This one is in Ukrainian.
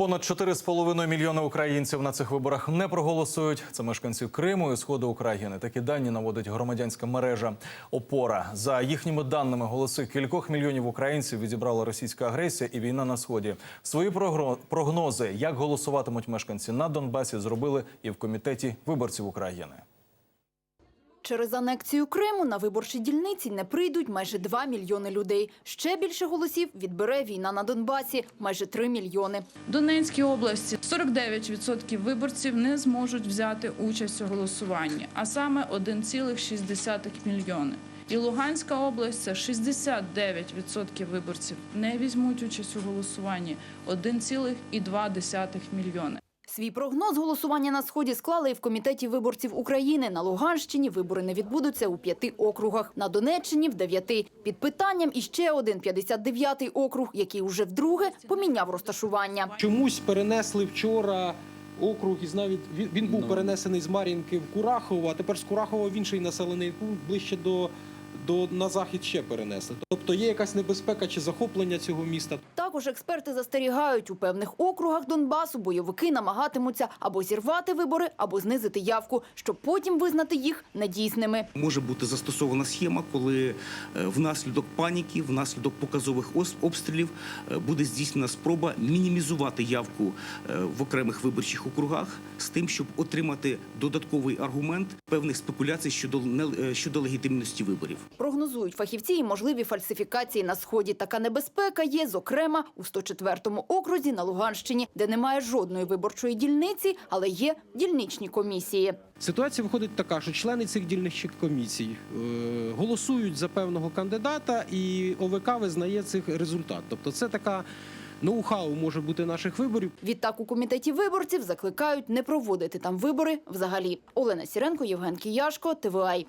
Понад 4,5 мільйони українців на цих виборах не проголосують. Це мешканці Криму і сходу України. Такі дані наводить громадянська мережа Опора. За їхніми даними, голоси кількох мільйонів українців відібрала російська агресія і війна на сході. Свої прогнози, як голосуватимуть мешканці на Донбасі, зробили і в комітеті виборців України. Через анексію Криму на виборчі дільниці не прийдуть майже 2 мільйони людей. Ще більше голосів відбере війна на Донбасі – майже 3 мільйони. В Донецькій області 49% виборців не зможуть взяти участь у голосуванні, а саме 1,6 мільйони. І Луганська область це 69% виборців не візьмуть участь у голосуванні 1,2 мільйони. Свій прогноз голосування на Сході склали і в Комітеті виборців України. На Луганщині вибори не відбудуться у п'яти округах, на Донеччині – в дев'яти. Під питанням іще один 59-й округ, який уже вдруге поміняв розташування. Чомусь перенесли вчора округ із навіть він, він був перенесений з Мар'їнки в Курахово, а тепер з Курахова в інший населений пункт ближче до. До на захід ще перенесли. Тобто є якась небезпека чи захоплення цього міста. Також експерти застерігають, у певних округах Донбасу бойовики намагатимуться або зірвати вибори, або знизити явку, щоб потім визнати їх недійсними. Може бути застосована схема, коли е, внаслідок паніки, внаслідок показових обстрілів е, буде здійснена спроба мінімізувати явку е, в окремих виборчих округах з тим, щоб отримати додатковий аргумент певних спекуляцій щодо щодо легітимності виборів. Прогнозують фахівці і можливі фальсифікації на Сході. Така небезпека є, зокрема, у 104-му окрузі на Луганщині, де немає жодної виборчої дільниці, але є дільничні комісії. Ситуація виходить така, що члени цих дільничих комісій е, голосують за певного кандидата, і ОВК визнає цих результат. Тобто, це така ноу-хау може бути наших виборів. Відтак у комітеті виборців закликають не проводити там вибори взагалі. Олена Сіренко, Євген Кіяшко, ТВАЙ.